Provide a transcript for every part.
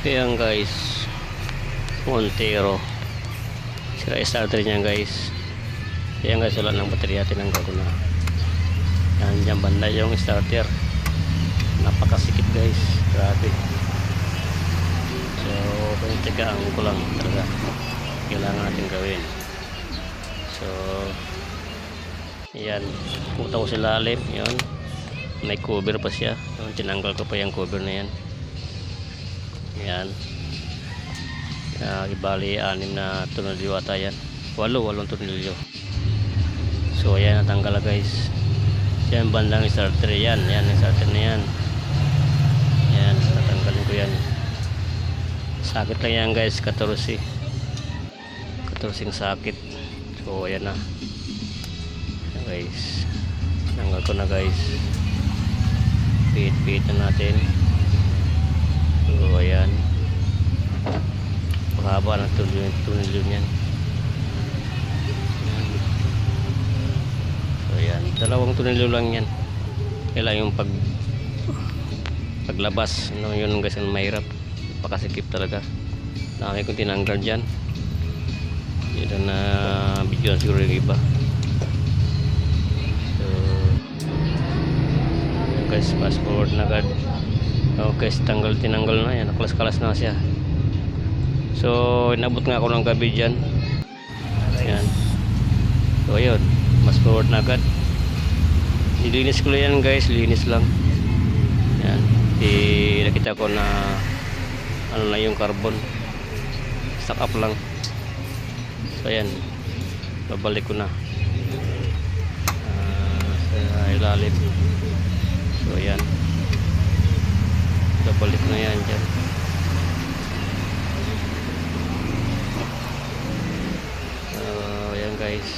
Ayan guys. Montero. Sira starter niya guys. Ayan guys, wala ng baterya. Tinanggal ko na. Yan, dyan banda yung starter. Napakasikip guys. Grabe. So, pinitigaan ko lang talaga. Kailangan natin gawin. So, Ayan. Puta ko sa lalim. Yun. May cover pa siya. Yun, tinanggal ko pa yung cover na yan. Ayan. Uh, ibali, anim na tunelyo ata yan. Walo, walong tunelyo. So, ayan, natanggal na guys. Yan, bandang starter yan. Yan, starter na yan. Yan, natanggalin ko yan. Sakit lang yan guys, 14. 14 sakit. So, ayan na. Ayan guys. Tanggal ko na guys. Pihit-pihit na natin. So, ayan. Mahaba ng tunil, tunil yan. Ayan. So, ayan. Dalawang tunil lang yan. Kailangan yung pag paglabas. No, yun guys ang mahirap. Pakasikip talaga. Nakakay kong tinanggal dyan. Yun na video siguro yung iba. So, yun guys, fast forward na agad. Okay, tanggal, tinanggal na yan. Kalas-kalas na siya. So, inabot nga ako ng gabi dyan. Yan. So, ayun. Mas forward na agad. Nilinis ko yan guys. Linis lang. Yan. Di, nakita ko na ano na yung carbon. Stock up lang. So, ayan. Babalik ko na. Ah, sa ilalim. So, ayan. Babalik na yan dyan. Uh, ayan guys.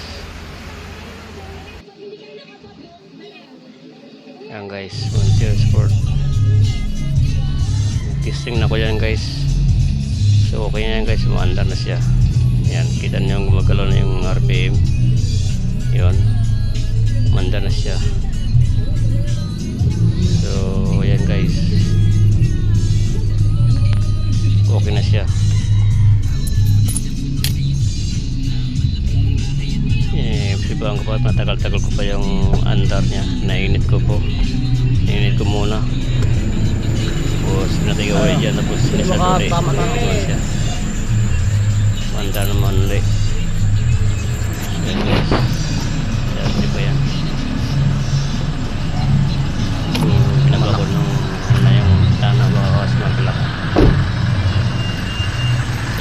Ayan guys. Frontier Sport. Testing na ko yan guys. So okay na yan guys. Umaandar na siya. Ayan. Kita niyo gumagalaw na yung RPM. Yun. Umaandar na siya. Sibahan ko pa, matagal-tagal ko pa yung andar niya. Nainit ko po. Nainit ko muna. Tapos natigaway dyan. Tapos sinisad baka ulit. Naman siya. Naman ulit. Yan guys. Yan, di ba yan? Hmm, Pinababon nung ano na yung tanah bawas maglak.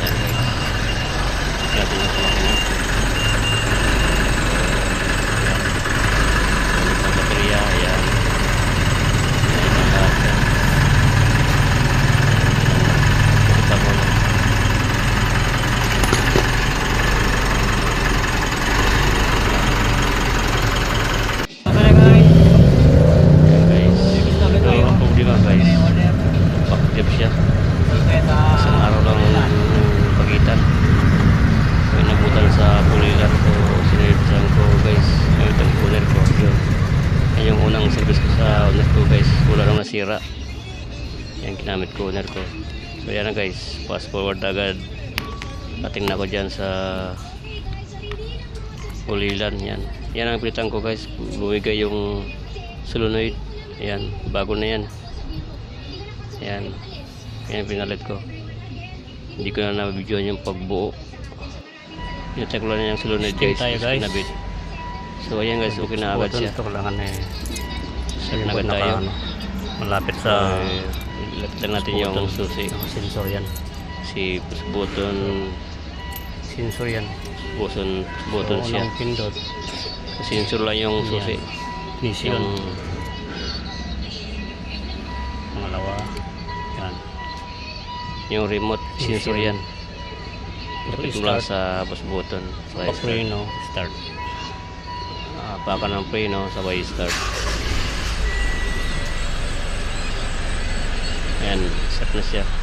Yan guys. Grabe yung kumakina. Balik ng baterya, ayan. Ayan ang lahat yan. Kita mo lang. Ayan guys. Ito ang problema guys. Bakit siya. Isang araw lang yung pagitan. May nabutan sa pulilan ko. Sinirtan ko guys. Ngayon ang cooler ko. Yun. Yan yung unang service ko sa owner ko guys. Nasira. Yan ginamit ko owner ko. So yan na guys. Fast forward agad. Pating na ko dyan sa pulilan. Yan. Yan ang pilitan ko guys. Bumigay yung solenoid. Yan. Bago na yan. Yan. Yan pinalit ko. Hindi ko na nabidyoan yung pagbuo. Yung-check lang yung solenoid guys. tayo, guys. So ayan guys, okay na agad siya. Ito kailangan eh. Set na tayo. ano, Malapit sa lapit lang natin yung susi. Ang sensor yan. Si push button, Sensor yan. button, button So, siya. pindot. Sensor lang yung susi. Ignition. Yung Pangalawa. Yan. yung remote sensor yan. Lapit mo lang sa push button. Sabay start. Pa-preno. Start. Ah, Paka ng preno, sabay start. Ayan, set siya.